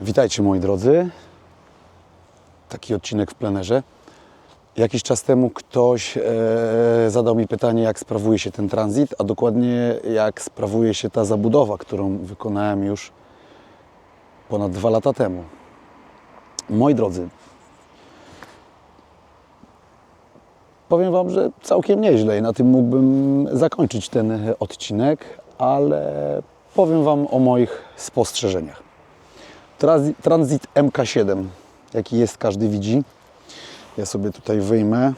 Witajcie moi drodzy. Taki odcinek w plenerze. Jakiś czas temu ktoś e, zadał mi pytanie, jak sprawuje się ten tranzyt, a dokładnie jak sprawuje się ta zabudowa, którą wykonałem już ponad dwa lata temu. Moi drodzy, powiem Wam, że całkiem nieźle i na tym mógłbym zakończyć ten odcinek, ale powiem Wam o moich spostrzeżeniach. Transi- Transit MK7, jaki jest, każdy widzi. Ja sobie tutaj wyjmę,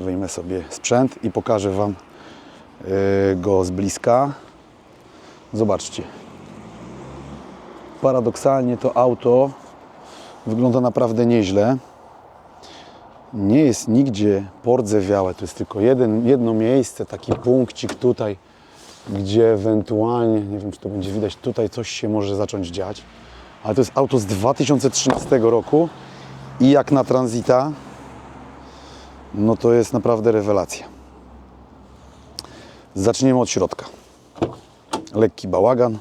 wyjmę sobie sprzęt i pokażę Wam yy, go z bliska. Zobaczcie. Paradoksalnie to auto wygląda naprawdę nieźle. Nie jest nigdzie pordzewiałe, to jest tylko jeden, jedno miejsce, taki punkcik tutaj, gdzie ewentualnie, nie wiem czy to będzie widać, tutaj coś się może zacząć dziać. Ale to jest auto z 2013 roku i jak na Transita, no to jest naprawdę rewelacja. Zaczniemy od środka. Lekki bałagan.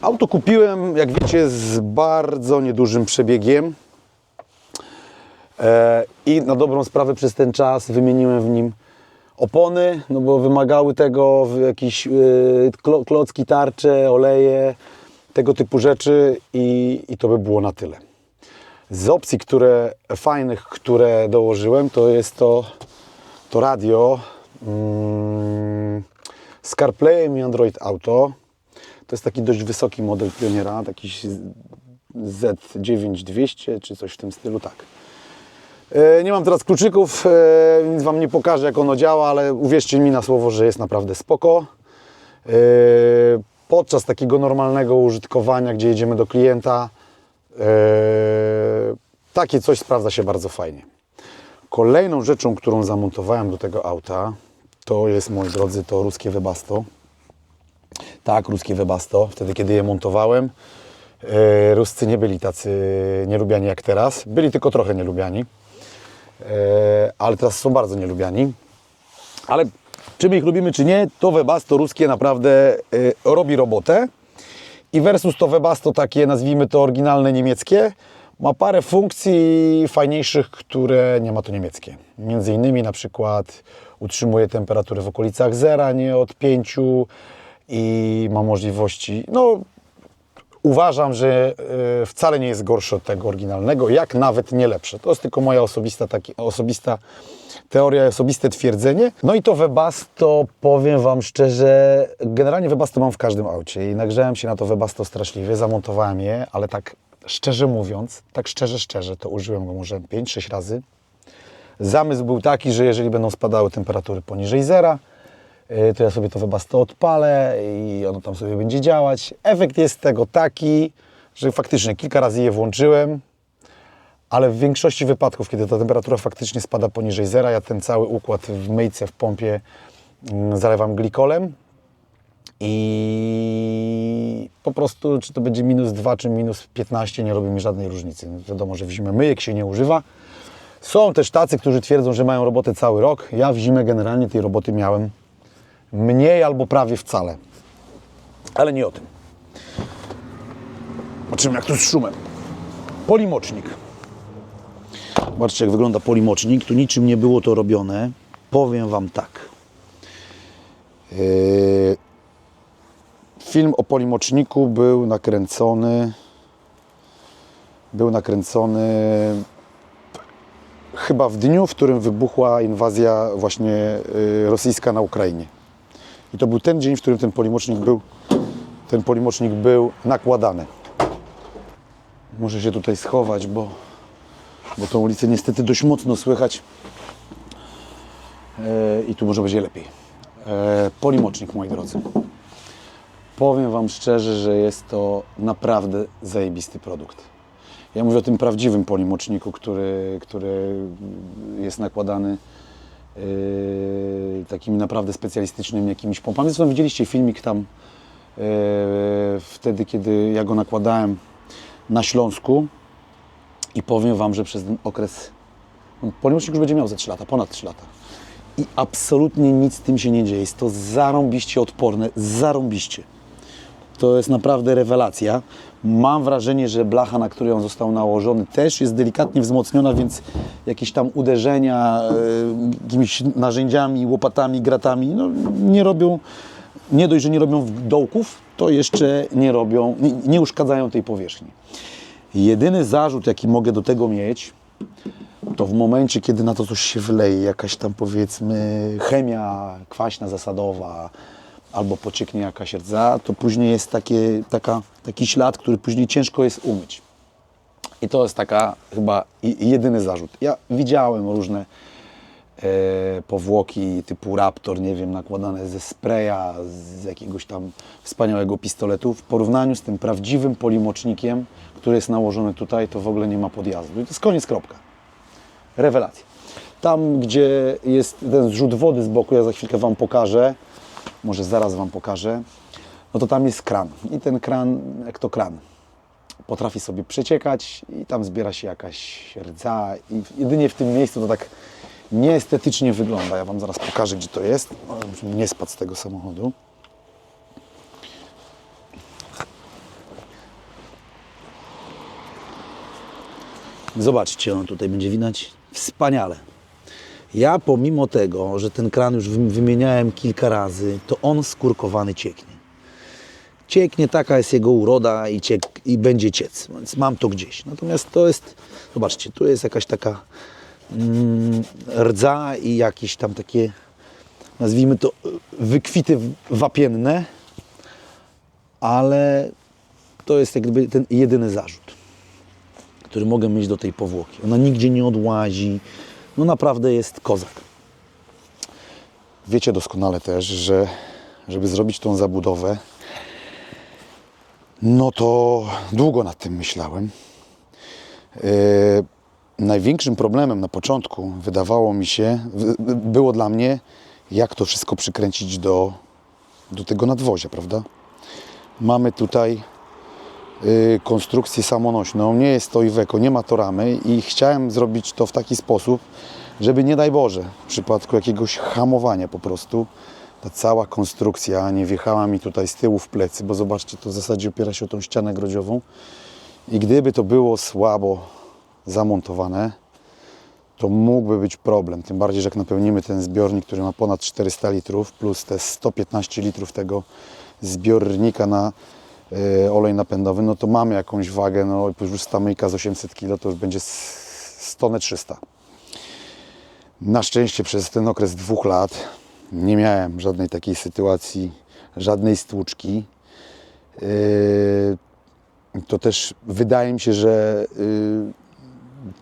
Auto kupiłem, jak wiecie, z bardzo niedużym przebiegiem. E, I na dobrą sprawę przez ten czas wymieniłem w nim opony, no bo wymagały tego jakieś klo- klocki, tarcze, oleje, tego typu rzeczy i, i to by było na tyle. Z opcji, które fajnych, które dołożyłem, to jest to, to radio mm, z CarPlayem i Android Auto. To jest taki dość wysoki model Pioniera, taki Z9200 czy coś w tym stylu, tak. E, Nie mam teraz kluczyków, e, więc Wam nie pokażę jak ono działa, ale uwierzcie mi na słowo, że jest naprawdę spoko. E, Podczas takiego normalnego użytkowania, gdzie jedziemy do klienta, takie coś sprawdza się bardzo fajnie. Kolejną rzeczą, którą zamontowałem do tego auta, to jest, moi drodzy, to ruskie Webasto. Tak, ruskie Webasto, wtedy kiedy je montowałem. Ruscy nie byli tacy nielubiani jak teraz. Byli tylko trochę nielubiani. E, ale teraz są bardzo nielubiani. Ale czy my ich lubimy, czy nie, to Webasto ruskie naprawdę e, robi robotę. I versus to Webasto takie, nazwijmy to oryginalne niemieckie, ma parę funkcji fajniejszych, które nie ma to niemieckie. Między innymi na przykład utrzymuje temperaturę w okolicach zera, nie od 5 i ma możliwości, no uważam, że e, wcale nie jest gorszy od tego oryginalnego, jak nawet nie lepsze. To jest tylko moja osobista, taki, osobista teoria, osobiste twierdzenie. No i to Webasto, powiem Wam szczerze, generalnie Webasto mam w każdym aucie i nagrzałem się na to Webasto straszliwie, zamontowałem je, ale tak szczerze mówiąc, tak szczerze, szczerze, to użyłem go może 5-6 razy. Zamysł był taki, że jeżeli będą spadały temperatury poniżej zera, to ja sobie to Webasto odpalę i ono tam sobie będzie działać. Efekt jest tego taki, że faktycznie kilka razy je włączyłem, ale w większości wypadków, kiedy ta temperatura faktycznie spada poniżej zera, ja ten cały układ w myjce, w pompie mm, zalewam glikolem i po prostu, czy to będzie minus 2, czy minus 15, nie robi mi żadnej różnicy. Wiadomo, że w zimę myjek się nie używa. Są też tacy, którzy twierdzą, że mają robotę cały rok. Ja w zimę generalnie tej roboty miałem mniej albo prawie wcale. Ale nie o tym. Patrzymy, jak tu z szumem. Polimocznik. Zobaczcie, jak wygląda polimocznik. Tu niczym nie było to robione. Powiem Wam tak. Yy, Film o polimoczniku był nakręcony. Był nakręcony chyba w dniu, w którym wybuchła inwazja właśnie y, rosyjska na Ukrainie. I to był ten dzień, w którym ten polimocznik był, ten polimocznik był nakładany. Muszę się tutaj schować, bo, bo tą ulicę niestety dość mocno słychać. E, I tu może będzie lepiej. E, polimocznik, moi drodzy. Powiem Wam szczerze, że jest to naprawdę zajebisty produkt. Ja mówię o tym prawdziwym polimoczniku, który, który jest nakładany takimi naprawdę specjalistycznymi jakimiś pompami. Zresztą widzieliście filmik tam yy, wtedy, kiedy ja go nakładałem na Śląsku i powiem Wam, że przez ten okres, no, polimocznik już będzie miał ze 3 lata, ponad 3 lata. i absolutnie nic z tym się nie dzieje. Jest to zarąbiście odporne, zarąbiście. To jest naprawdę rewelacja. Mam wrażenie, że blacha, na której on został nałożony, też jest delikatnie wzmocniona, więc jakieś tam uderzenia e, jakimiś narzędziami, łopatami, gratami no, nie robią, nie dość, że nie robią dołków, to jeszcze nie robią, nie, nie uszkadzają tej powierzchni. Jedyny zarzut, jaki mogę do tego mieć, to w momencie, kiedy na to coś się wleje, jakaś tam powiedzmy chemia kwaśna zasadowa, albo pocieknie jakaś rdza, to później jest takie, taka, taki ślad, który później ciężko jest umyć. I to jest taka chyba jedyny zarzut. Ja widziałem różne e, powłoki typu Raptor, nie wiem, nakładane ze spraya, z jakiegoś tam wspaniałego pistoletu. W porównaniu z tym prawdziwym polimocznikiem, który jest nałożony tutaj, to w ogóle nie ma podjazdu. I to jest koniec, kropka. Rewelacja. Tam, gdzie jest ten zrzut wody z boku, ja za chwilkę Wam pokażę, może zaraz Wam pokażę, no to tam jest kran. I ten kran, jak to kran, potrafi sobie przeciekać i tam zbiera się jakaś rdza i jedynie w tym miejscu to tak nieestetycznie wygląda. Ja Wam zaraz pokażę, gdzie to jest, nie spadł z tego samochodu. Zobaczcie, on tutaj będzie widać wspaniale. Ja pomimo tego, że ten kran już wy- wymieniałem kilka razy, to on skórkowany cieknie. Cieknie, taka jest jego uroda i, ciek, i będzie ciec, więc mam to gdzieś. Natomiast to jest, zobaczcie, tu jest jakaś taka mm, rdza i jakieś tam takie, nazwijmy to, wykwity wapienne, ale to jest jakby ten jedyny zarzut który mogę mieć do tej powłoki. Ona nigdzie nie odłazi. No naprawdę jest kozak. Wiecie doskonale też, że żeby zrobić tą zabudowę, no to długo nad tym myślałem. Yy, największym problemem na początku wydawało mi się, było dla mnie, jak to wszystko przykręcić do, do tego nadwozia, prawda? Mamy tutaj konstrukcję samonośną. Nie jest to Iveco, nie ma to ramy i chciałem zrobić to w taki sposób, żeby nie daj Boże, w przypadku jakiegoś hamowania po prostu, ta cała konstrukcja nie wjechała mi tutaj z tyłu w plecy, bo zobaczcie, to w zasadzie opiera się o tą ścianę grodziową i gdyby to było słabo zamontowane, to mógłby być problem. Tym bardziej, że jak napełnimy ten zbiornik, który ma ponad 400 litrów, plus te 115 litrów tego zbiornika na olej napędowy, no to mamy jakąś wagę, no już stamyjka z 800 kg to już będzie s- 100 300. Na szczęście przez ten okres dwóch lat nie miałem żadnej takiej sytuacji, żadnej stłuczki. Yy, To też wydaje mi się, że yy,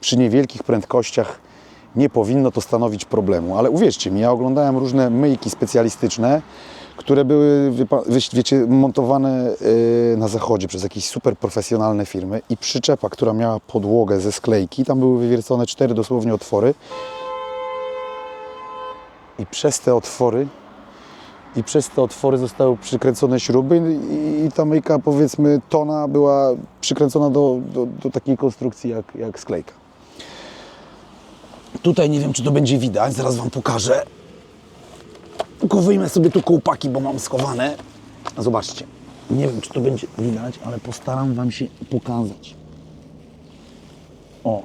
przy niewielkich prędkościach nie powinno to stanowić problemu. Ale uwierzcie mi, ja oglądałem różne myjki specjalistyczne, które były, wiecie, montowane yy, na zachodzie przez jakieś super profesjonalne firmy i przyczepa, która miała podłogę ze sklejki, tam były wywiercone cztery dosłownie otwory i przez te otwory i przez te otwory zostały przykręcone śruby i, i ta myjka powiedzmy tona była przykręcona do, do, do takiej konstrukcji jak, jak sklejka. Tutaj nie wiem, czy to będzie widać, zaraz Wam pokażę. Tylko wyjmę sobie tu kołpaki, bo mam schowane. Zobaczcie, nie wiem, czy to będzie widać, ale postaram Wam się pokazać. O.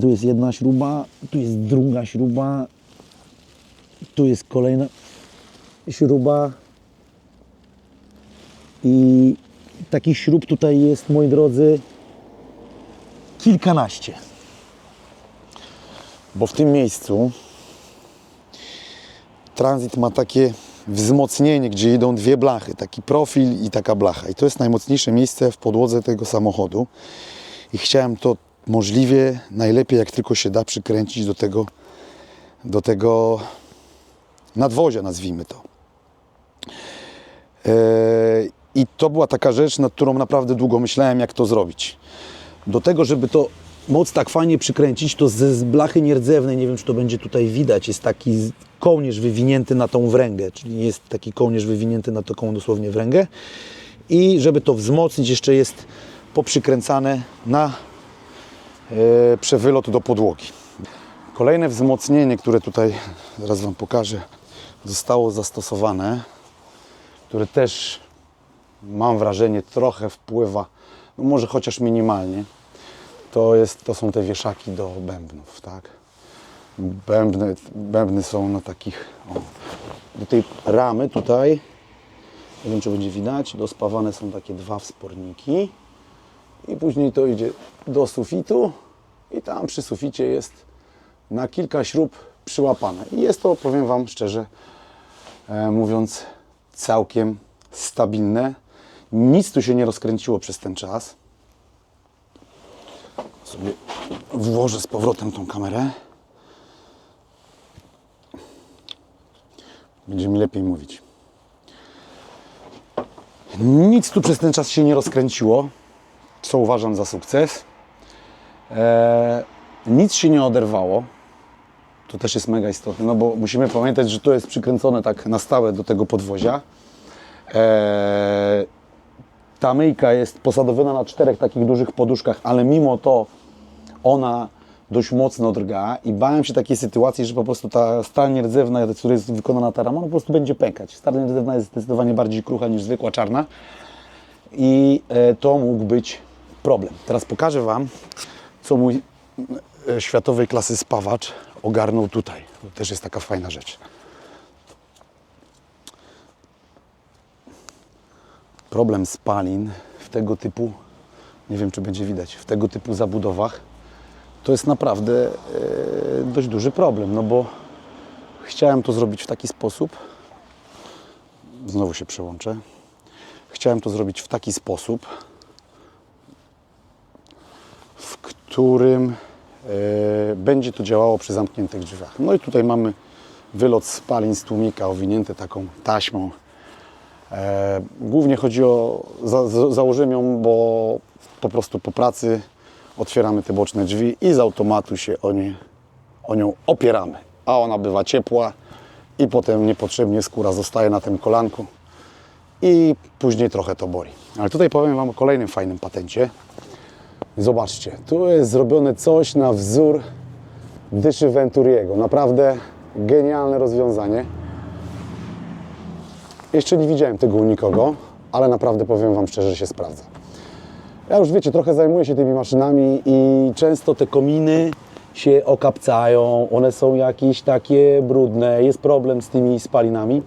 Tu jest jedna śruba, tu jest druga śruba, tu jest kolejna śruba i takich śrub tutaj jest, moi drodzy, kilkanaście. Bo w tym miejscu transit ma takie wzmocnienie, gdzie idą dwie blachy, taki profil i taka blacha. I to jest najmocniejsze miejsce w podłodze tego samochodu. I chciałem to możliwie najlepiej, jak tylko się da, przykręcić do tego, do tego nadwozia, nazwijmy to. Eee, I to była taka rzecz, nad którą naprawdę długo myślałem, jak to zrobić. Do tego, żeby to moc tak fajnie przykręcić, to z blachy nierdzewnej, nie wiem czy to będzie tutaj widać, jest taki kołnierz wywinięty na tą wręgę, czyli jest taki kołnierz wywinięty na taką dosłownie wręgę. I żeby to wzmocnić, jeszcze jest poprzykręcane na e, przewylot do podłogi. Kolejne wzmocnienie, które tutaj zaraz Wam pokażę, zostało zastosowane, które też mam wrażenie trochę wpływa, no może chociaż minimalnie, to, jest, to są te wieszaki do bębnów, tak? Bębny, bębny są na takich, o, do tej ramy tutaj, nie wiem czy będzie widać, dospawane są takie dwa wsporniki i później to idzie do sufitu i tam przy suficie jest na kilka śrub przyłapane. I jest to, powiem Wam szczerze e, mówiąc, całkiem stabilne. Nic tu się nie rozkręciło przez ten czas. Sobie włożę z powrotem tą kamerę. Będzie mi lepiej mówić. Nic tu przez ten czas się nie rozkręciło, co uważam za sukces. Eee, nic się nie oderwało. To też jest mega istotne, no bo musimy pamiętać, że to jest przykręcone tak na stałe do tego podwozia. Eee, ta myjka jest posadowiona na czterech takich dużych poduszkach, ale mimo to ona dość mocno drga i bałem się takiej sytuacji, że po prostu ta stal nierdzewna, z której jest wykonana ta rama, po prostu będzie pękać. Stal nierdzewna jest zdecydowanie bardziej krucha niż zwykła czarna i e, to mógł być problem. Teraz pokażę Wam, co mój e, światowej klasy spawacz ogarnął tutaj. To też jest taka fajna rzecz. Problem spalin w tego typu, nie wiem czy będzie widać, w tego typu zabudowach to jest naprawdę e, dość duży problem, no bo chciałem to zrobić w taki sposób, znowu się przełączę, chciałem to zrobić w taki sposób, w którym e, będzie to działało przy zamkniętych drzwiach. No i tutaj mamy wylot spalin z tłumika owinięty taką taśmą. E, głównie chodzi o, za, za, założyłem ją, bo po prostu po pracy otwieramy te boczne drzwi i z automatu się o, nie, o nią opieramy. A ona bywa ciepła i potem niepotrzebnie skóra zostaje na tym kolanku i później trochę to boli. Ale tutaj powiem Wam o kolejnym fajnym patencie. Zobaczcie, tu jest zrobione coś na wzór dyszy Venturiego. Naprawdę genialne rozwiązanie. Jeszcze nie widziałem tego u nikogo, ale naprawdę powiem Wam szczerze, że się sprawdza. Ja już wiecie, trochę zajmuję się tymi maszynami i często te kominy się okapcają, one są jakieś takie brudne, jest problem z tymi spalinami.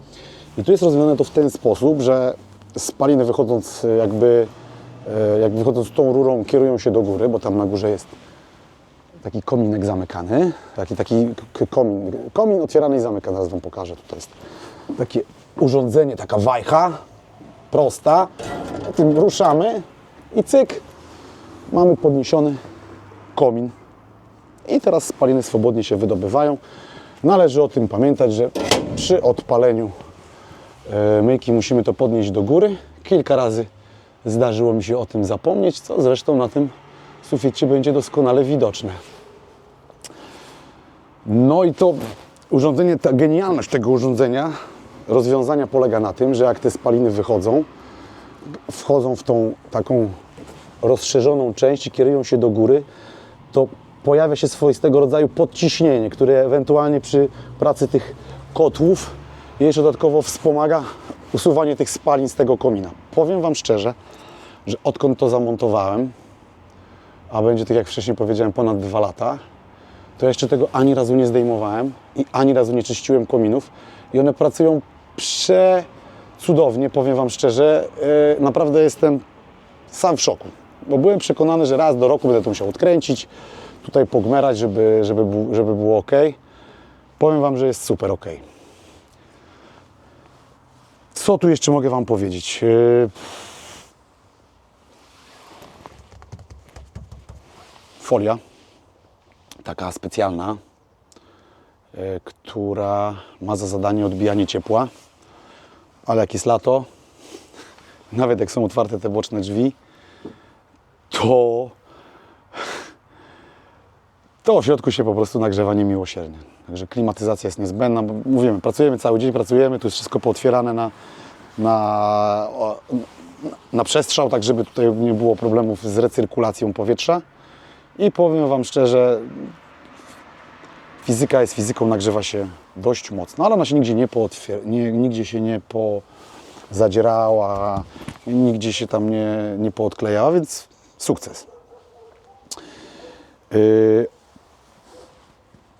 I tu jest rozwiązane to w ten sposób, że spaliny wychodząc jakby, e, jak wychodząc tą rurą kierują się do góry, bo tam na górze jest taki kominek zamykany, taki, taki komin, komin otwierany i zamykany, zaraz Wam pokażę, tutaj jest takie urządzenie, taka wajcha, prosta, tym ruszamy i cyk, mamy podniesiony komin i teraz spaliny swobodnie się wydobywają. Należy o tym pamiętać, że przy odpaleniu e, myjki musimy to podnieść do góry. Kilka razy zdarzyło mi się o tym zapomnieć, co zresztą na tym suficie będzie doskonale widoczne. No i to urządzenie, ta genialność tego urządzenia, rozwiązania polega na tym, że jak te spaliny wychodzą, wchodzą w tą taką rozszerzoną część i kierują się do góry, to pojawia się swoistego rodzaju podciśnienie, które ewentualnie przy pracy tych kotłów jeszcze dodatkowo wspomaga usuwanie tych spalin z tego komina. Powiem Wam szczerze, że odkąd to zamontowałem, a będzie tak jak wcześniej powiedziałem ponad dwa lata, to jeszcze tego ani razu nie zdejmowałem i ani razu nie czyściłem kominów i one pracują przecudownie, powiem Wam szczerze. Yy, naprawdę jestem sam w szoku, bo byłem przekonany, że raz do roku będę to musiał odkręcić, tutaj pogmerać, żeby, żeby, żeby było ok. Powiem Wam, że jest super ok. Co tu jeszcze mogę Wam powiedzieć? Yy, Folia, taka specjalna, yy, która ma za zadanie odbijanie ciepła, ale jak jest lato, nawet jak są otwarte te boczne drzwi, to, to w środku się po prostu nagrzewa niemiłosiernie. Także klimatyzacja jest niezbędna, bo mówimy, pracujemy cały dzień, pracujemy, tu jest wszystko pootwierane na, na, na przestrzał, tak żeby tutaj nie było problemów z recyrkulacją powietrza. I powiem Wam szczerze, fizyka jest fizyką, nagrzewa się dość mocno, ale ona się nigdzie nie pootwier- nie, nigdzie się nie pozadzierała, nigdzie się tam nie, nie poodklejała, więc sukces. Yy,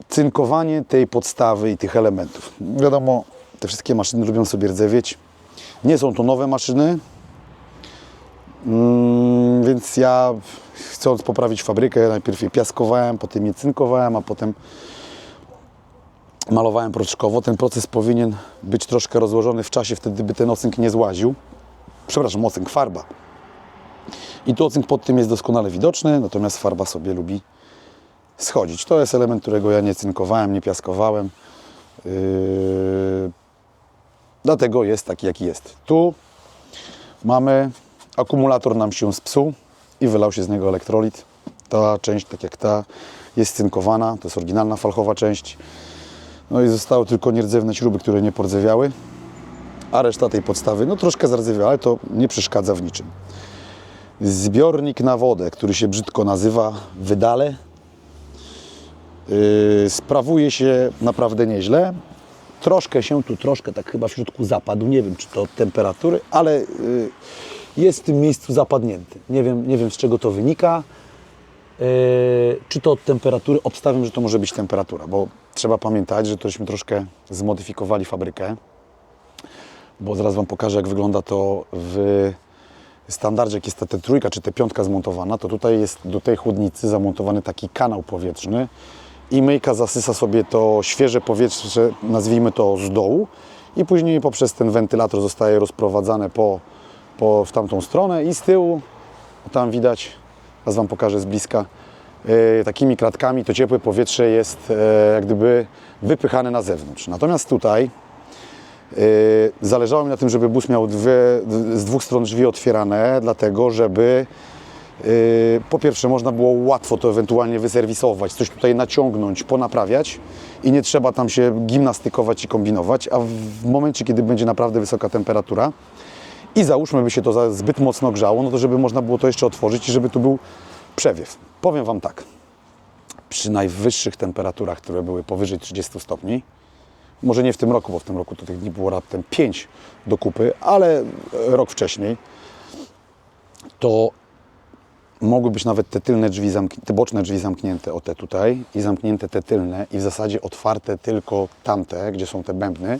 cynkowanie tej podstawy i tych elementów. Wiadomo, te wszystkie maszyny lubią sobie rdzewieć. Nie są to nowe maszyny, mm, więc ja chcąc poprawić fabrykę, najpierw je piaskowałem, potem je cynkowałem, a potem malowałem proczkowo. Ten proces powinien być troszkę rozłożony w czasie, wtedy by ten ocynk nie złaził. Przepraszam, ocynk, farba. I tu ocynk pod tym jest doskonale widoczny, natomiast farba sobie lubi schodzić. To jest element, którego ja nie cynkowałem, nie piaskowałem. Yy, Dlatego jest taki, jaki jest. Tu mamy, akumulator nam się spsuł i wylał się z niego elektrolit. Ta część, tak jak ta, jest cynkowana, to jest oryginalna falchowa część. No i zostały tylko nierdzewne śruby, które nie pordzewiały, a reszta tej podstawy, no troszkę zardzewiała, ale to nie przeszkadza w niczym. Zbiornik na wodę, który się brzydko nazywa wydale, yy, sprawuje się naprawdę nieźle. Troszkę się tu, troszkę tak chyba w środku zapadł. Nie wiem, czy to od temperatury, ale yy, jest w tym miejscu zapadnięty. Nie wiem, nie wiem z czego to wynika. Yy, czy to od temperatury? Obstawiam, że to może być temperatura, bo trzeba pamiętać, że tośmy troszkę zmodyfikowali fabrykę, bo zaraz Wam pokażę, jak wygląda to w standardzie, jak jest ta T3 czy T5 zmontowana, to tutaj jest do tej chłodnicy zamontowany taki kanał powietrzny i myjka zasysa sobie to świeże powietrze, nazwijmy to z dołu i później poprzez ten wentylator zostaje rozprowadzane po, po, w tamtą stronę i z tyłu, tam widać, teraz Wam pokażę z bliska, takimi kratkami to ciepłe powietrze jest e, jak gdyby wypychane na zewnątrz. Natomiast tutaj Yy, Zależało mi na tym, żeby bus miał dwie, z dwóch stron drzwi otwierane, dlatego żeby po pierwsze można było łatwo to ewentualnie wyserwisować, coś tutaj naciągnąć, ponaprawiać i nie trzeba tam się gimnastykować i kombinować, a w momencie, kiedy będzie naprawdę wysoka temperatura i załóżmy by się to zbyt mocno grzało, no to żeby można było to jeszcze otworzyć i żeby tu był przewiew. Powiem Wam tak, przy najwyższych temperaturach, które były powyżej 30 stopni, może nie w tym roku, bo w tym roku to tych dni było raptem 5 do kupy, ale rok wcześniej, to mogły być nawet te tylne drzwi, te boczne drzwi zamknięte, o te tutaj, i zamknięte te tylne, i w zasadzie otwarte tylko tamte, gdzie są te bębny.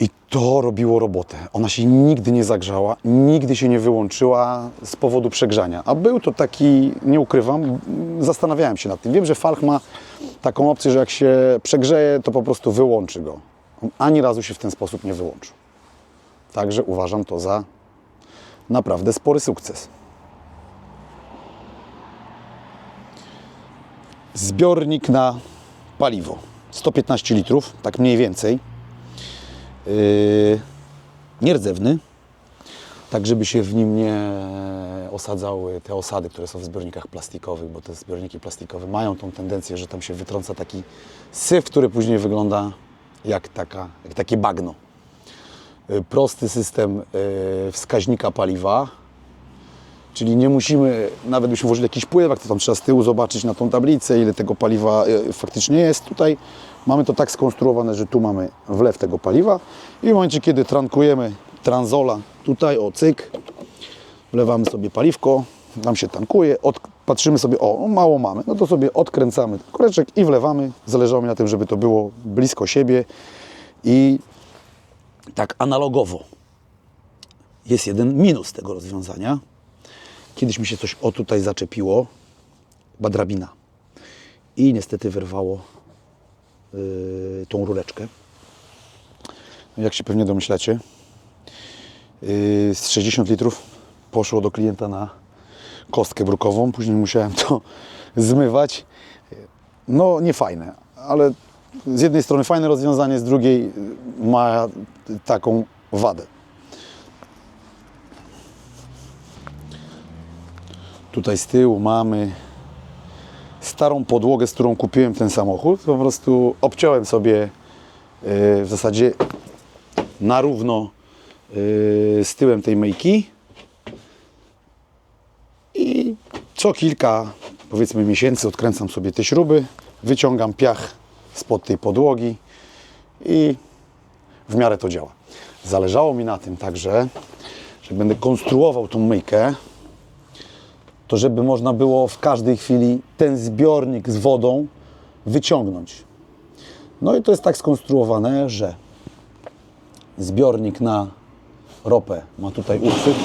I to robiło robotę. Ona się nigdy nie zagrzała, nigdy się nie wyłączyła z powodu przegrzania. A był to taki, nie ukrywam, zastanawiałem się nad tym. Wiem, że Falch ma taką opcję, że jak się przegrzeje, to po prostu wyłączy go. On ani razu się w ten sposób nie wyłączył. Także uważam to za naprawdę spory sukces. Zbiornik na paliwo. 115 litrów, tak mniej więcej. Yy, nierdzewny, tak żeby się w nim nie osadzały te osady, które są w zbiornikach plastikowych, bo te zbiorniki plastikowe mają tą tendencję, że tam się wytrąca taki syf, który później wygląda jak, taka, jak takie bagno. Yy, Prosty system yy, wskaźnika paliwa, Czyli nie musimy, nawet byśmy włożyli jakiś pływak, to tam trzeba z tyłu zobaczyć na tą tablicę, ile tego paliwa faktycznie jest. Tutaj mamy to tak skonstruowane, że tu mamy wlew tego paliwa i w momencie, kiedy trankujemy transola, tutaj o cyk, wlewamy sobie paliwko, nam się tankuje, od, patrzymy sobie, o mało mamy, no to sobie odkręcamy koreczek i wlewamy. Zależało mi na tym, żeby to było blisko siebie i tak analogowo. Jest jeden minus tego rozwiązania, Kiedyś mi się coś o tutaj zaczepiło, chyba drabina. I niestety wyrwało tą rureczkę. No, Jak się pewnie domyślacie, yy, z 60 litrów poszło do klienta na kostkę brukową. Później musiałem to zmywać. No, nie fajne, ale z jednej strony fajne rozwiązanie, z drugiej yy, ma taką wadę. Tutaj z tyłu mamy starą podłogę, z którą kupiłem ten samochód. Po prostu obciąłem sobie yy, w zasadzie na równo yy, z tyłem tej myjki i co kilka powiedzmy miesięcy odkręcam sobie te śruby, wyciągam piach spod tej podłogi i w miarę to działa. Zależało mi na tym także, że będę konstruował tą myjkę, to żeby można było w każdej chwili ten zbiornik z wodą wyciągnąć. No i to jest tak skonstruowane, że zbiornik na ropę ma tutaj uchwyt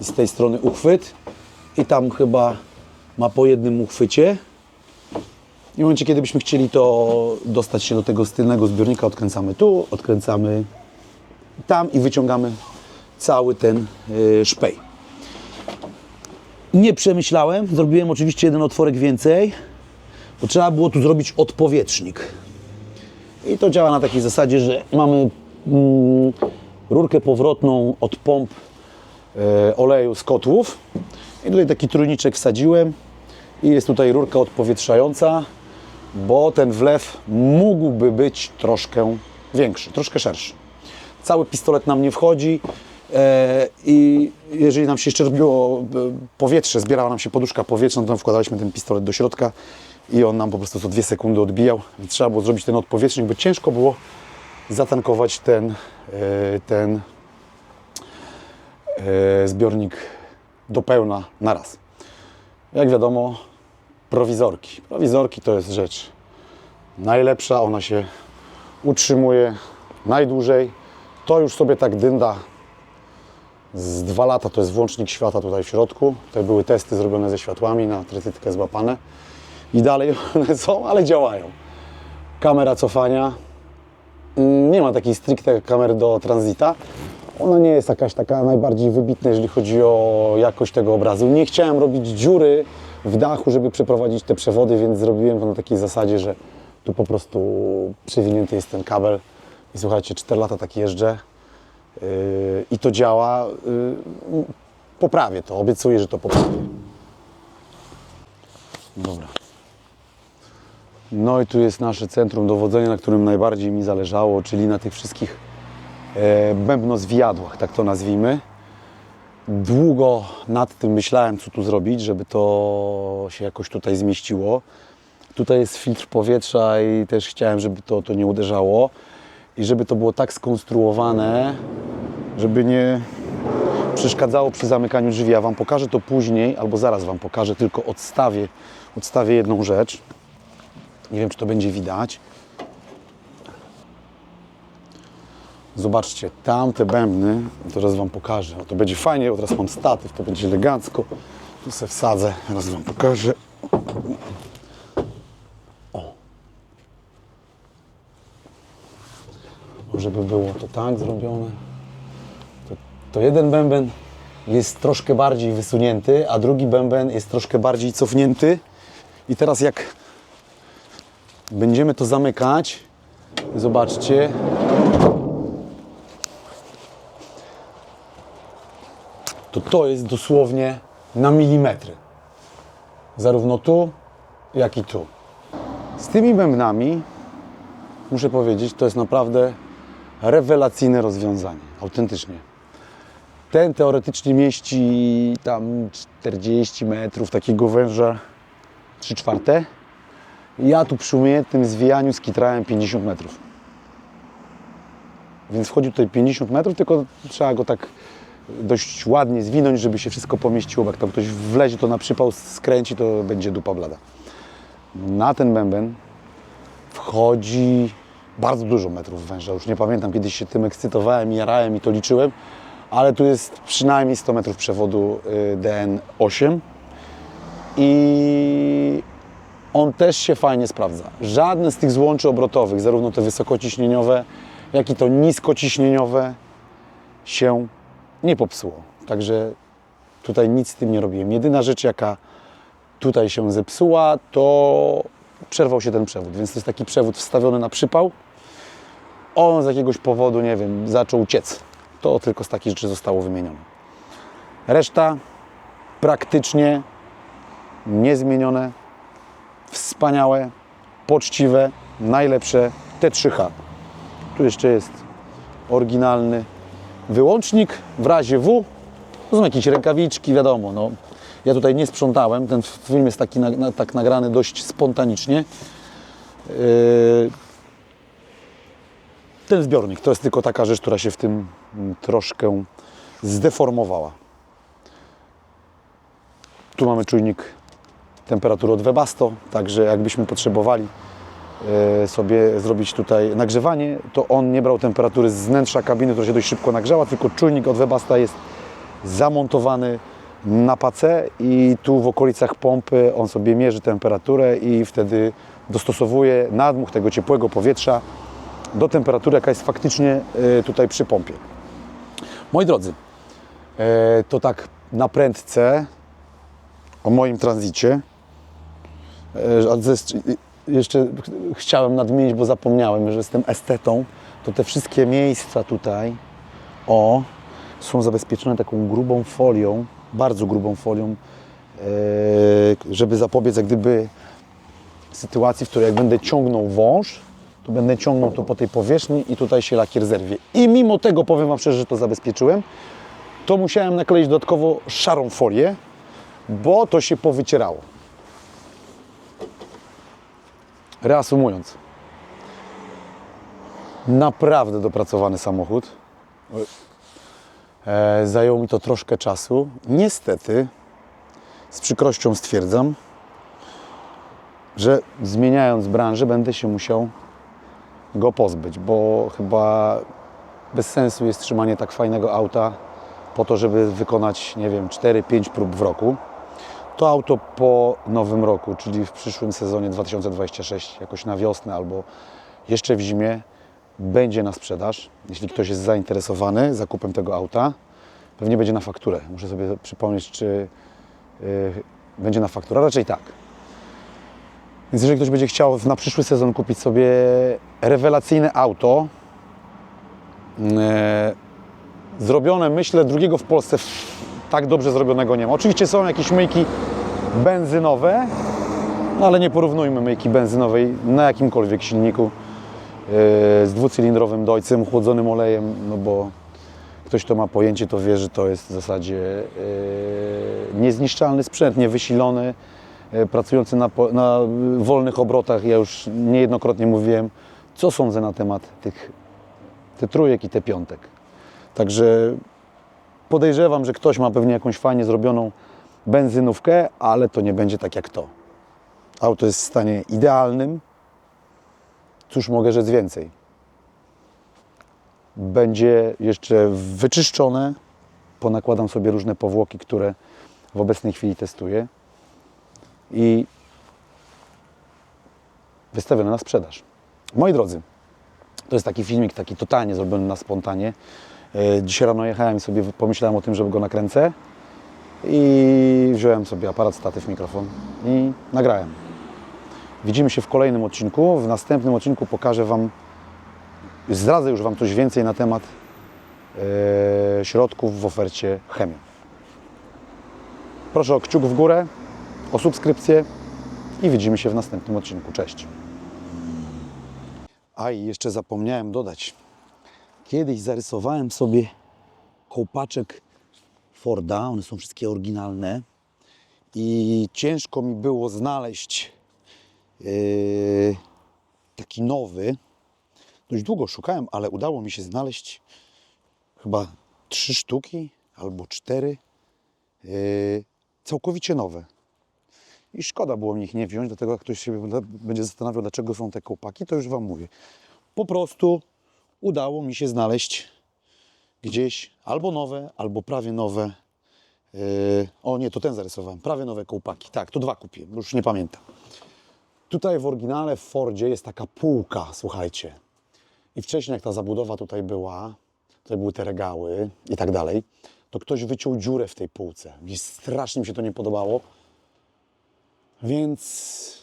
i z tej strony uchwyt i tam chyba ma po jednym uchwycie. I w momencie, kiedy byśmy chcieli to dostać się do tego tylnego zbiornika, odkręcamy tu, odkręcamy tam i wyciągamy cały ten y, szpej. Nie przemyślałem, zrobiłem oczywiście jeden otworek więcej, bo trzeba było tu zrobić odpowietrznik. I to działa na takiej zasadzie, że mamy mm, rurkę powrotną od pomp e, oleju z kotłów. I tutaj taki trójniczek wsadziłem i jest tutaj rurka odpowietrzająca, bo ten wlew mógłby być troszkę większy, troszkę szerszy. Cały pistolet nam nie wchodzi i jeżeli nam się jeszcze robiło e, powietrze, zbierała nam się poduszka powietrzna, to wkładaliśmy ten pistolet do środka i on nam po prostu co dwie sekundy odbijał. Trzeba było zrobić ten odpowietrznik, bo ciężko było zatankować ten, e, ten e, zbiornik do pełna na raz. Jak wiadomo, prowizorki. Prowizorki to jest rzecz najlepsza, ona się utrzymuje najdłużej. To już sobie tak dynda z dwa lata, to jest włącznik świata tutaj w środku. Tutaj były testy zrobione ze światłami, na trytytkę złapane. I dalej one są, ale działają. Kamera cofania. Mm, Nie ma takiej stricte kamery do tranzyta. Ona nie jest jakaś taka najbardziej wybitna, jeżeli chodzi o jakość tego obrazu. Nie chciałem robić dziury w dachu, żeby przeprowadzić te przewody, więc zrobiłem to na takiej zasadzie, że tu po prostu przewinięty jest ten kabel. I słuchajcie, 4 lata tak jeżdżę i to działa. Yy, poprawię to, obiecuję, że to poprawię. Dobra. No i tu jest nasze centrum dowodzenia, na którym najbardziej mi zależało, czyli na tych wszystkich e, bębnozwijadłach, tak to nazwijmy. Długo nad tym myślałem, co tu zrobić, żeby to się jakoś tutaj zmieściło. Tutaj jest filtr powietrza i też chciałem, żeby to, to nie uderzało i żeby to było tak skonstruowane, żeby nie przeszkadzało przy zamykaniu drzwi. Ja Wam pokażę to później, albo zaraz Wam pokażę, tylko odstawię, odstawię jedną rzecz. Nie wiem, czy to będzie widać. Zobaczcie, tamte bębny, teraz Wam pokażę. O, to będzie fajnie, bo teraz mam statyw, to będzie elegancko. Tu se wsadzę, teraz Wam pokażę. Żeby było to tak zrobione. To, to jeden bęben jest troszkę bardziej wysunięty, a drugi bęben jest troszkę bardziej cofnięty. I teraz jak będziemy to zamykać, zobaczcie, to to jest dosłownie na milimetry. Zarówno tu, jak i tu. Z tymi bębnami, muszę powiedzieć, to jest naprawdę rewelacyjne rozwiązanie. Autentycznie. Ten teoretycznie mieści tam 40 metrów takiego węża 3 czwarte. Ja tu przy umiejętnym zwijaniu skitrałem 50 metrów. Więc wchodzi tutaj 50 metrów, tylko trzeba go tak dość ładnie zwinąć, żeby się wszystko pomieściło. Jak tam ktoś wlezie to na przypał, skręci, to będzie dupa blada. Na ten bęben wchodzi bardzo dużo metrów węża. Już nie pamiętam, kiedyś się tym ekscytowałem, jarałem i to liczyłem, ale tu jest przynajmniej 100 metrów przewodu y, DN8 i on też się fajnie sprawdza. Żadne z tych złączy obrotowych, zarówno te wysokociśnieniowe, jak i to niskociśnieniowe się nie popsuło. Także tutaj nic z tym nie robiłem. Jedyna rzecz, jaka tutaj się zepsuła, to przerwał się ten przewód. Więc to jest taki przewód wstawiony na przypał. On z jakiegoś powodu, nie wiem, zaczął ciec. To tylko z takich rzeczy zostało wymienione. Reszta praktycznie niezmienione, wspaniałe, poczciwe, najlepsze T3H. Tu jeszcze jest oryginalny wyłącznik w razie W. To są jakieś rękawiczki, wiadomo, no. Ja tutaj nie sprzątałem, ten film jest taki na, na, tak nagrany dość spontanicznie. Yy, ten zbiornik to jest tylko taka rzecz, która się w tym mm, troszkę zdeformowała. Tu mamy czujnik temperatury od Webasto, także jakbyśmy potrzebowali e, sobie zrobić tutaj nagrzewanie, to on nie brał temperatury z wnętrza kabiny, która się dość szybko nagrzała, tylko czujnik od Webasta jest zamontowany na pace i tu w okolicach pompy on sobie mierzy temperaturę i wtedy dostosowuje nadmuch tego ciepłego powietrza do temperatury, jaka jest faktycznie e, tutaj przy pompie. Moi drodzy, e, to tak na prędce o moim tranzycie. E, Jeszcze ch- chciałem nadmienić, bo zapomniałem, że jestem estetą, to te wszystkie miejsca tutaj, o, są zabezpieczone taką grubą folią, bardzo grubą folią, żeby zapobiec jak gdyby sytuacji, w której jak będę ciągnął wąż, to będę ciągnął to po tej powierzchni i tutaj się lakier zerwie. I mimo tego, powiem Wam szczerze, że to zabezpieczyłem, to musiałem nakleić dodatkowo szarą folię, bo to się powycierało. Reasumując, naprawdę dopracowany samochód. E, zajęło mi to troszkę czasu. Niestety, z przykrością stwierdzam, że zmieniając branżę będę się musiał go pozbyć, bo chyba bez sensu jest trzymanie tak fajnego auta po to, żeby wykonać, nie wiem, 4-5 prób w roku. To auto po nowym roku, czyli w przyszłym sezonie 2026, jakoś na wiosnę albo jeszcze w zimie, będzie na sprzedaż. Jeśli ktoś jest zainteresowany zakupem tego auta, pewnie będzie na fakturę. Muszę sobie przypomnieć, czy yy, będzie na fakturę. Raczej tak. Więc jeżeli ktoś będzie chciał na przyszły sezon kupić sobie rewelacyjne auto, e, zrobione, myślę, drugiego w Polsce tak dobrze zrobionego nie ma. Oczywiście są jakieś myjki benzynowe, no ale nie porównujmy myjki benzynowej na jakimkolwiek silniku e, z dwucylindrowym dojcem, chłodzonym olejem, no bo ktoś, kto ma pojęcie, to wie, że to jest w zasadzie e, niezniszczalny sprzęt, niewysilony, pracujący na, na wolnych obrotach. Ja już niejednokrotnie mówiłem, co sądzę na temat tych te trójek i te piątek. Także podejrzewam, że ktoś ma pewnie jakąś fajnie zrobioną benzynówkę, ale to nie będzie tak jak to. Auto jest w stanie idealnym. Cóż mogę rzec więcej? Będzie jeszcze wyczyszczone. Ponakładam sobie różne powłoki, które w obecnej chwili testuję. I wystawione na sprzedaż. Moi drodzy, to jest taki filmik, taki totalnie zrobiony na spontanie. E, Dzisiaj rano jechałem i sobie pomyślałem o tym, żeby go nakręcę i wziąłem sobie aparat, statyw, mikrofon i nagrałem. Widzimy się w kolejnym odcinku. W następnym odcinku pokażę Wam, zdradzę już Wam coś więcej na temat e, środków w ofercie chemii. Proszę o kciuk w górę, o subskrypcję i widzimy się w następnym odcinku. Cześć! A i jeszcze zapomniałem dodać. Kiedyś zarysowałem sobie kołpaczek Forda, one są wszystkie oryginalne i ciężko mi było znaleźć yy, taki nowy. Dość długo szukałem, ale udało mi się znaleźć chyba trzy sztuki albo cztery yy, całkowicie nowe. I szkoda było mi ich nie wziąć, dlatego jak ktoś się będzie zastanawiał, dlaczego są te kołpaki, to już Wam mówię. Po prostu udało mi się znaleźć gdzieś albo nowe, albo prawie nowe. Yy, o nie, to ten zarysowałem. Prawie nowe kołpaki. Tak, to dwa kupiłem, już nie pamiętam. Tutaj w oryginale w Fordzie jest taka półka, słuchajcie. I wcześniej jak ta zabudowa tutaj była, tutaj były te regały i tak dalej, to ktoś wyciął dziurę w tej półce. Mi strasznie mi się to nie podobało. Więc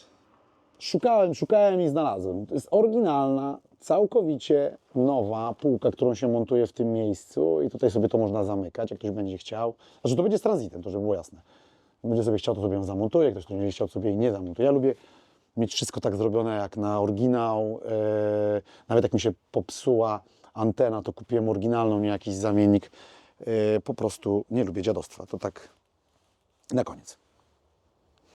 szukałem, szukałem i znalazłem. To jest oryginalna, całkowicie nowa półka, którą się montuje w tym miejscu i tutaj sobie to można zamykać, jak ktoś będzie chciał. Znaczy to będzie z transitem, to żeby było jasne. Będzie sobie chciał, to sobie ją zamontuje, ktoś to nie będzie chciał, sobie jej nie zamontuje. Ja lubię mieć wszystko tak zrobione jak na oryginał. E, nawet jak mi się popsuła antena, to kupiłem oryginalną, nie jakiś zamiennik. E, po prostu nie lubię dziadostwa. To tak Na koniec.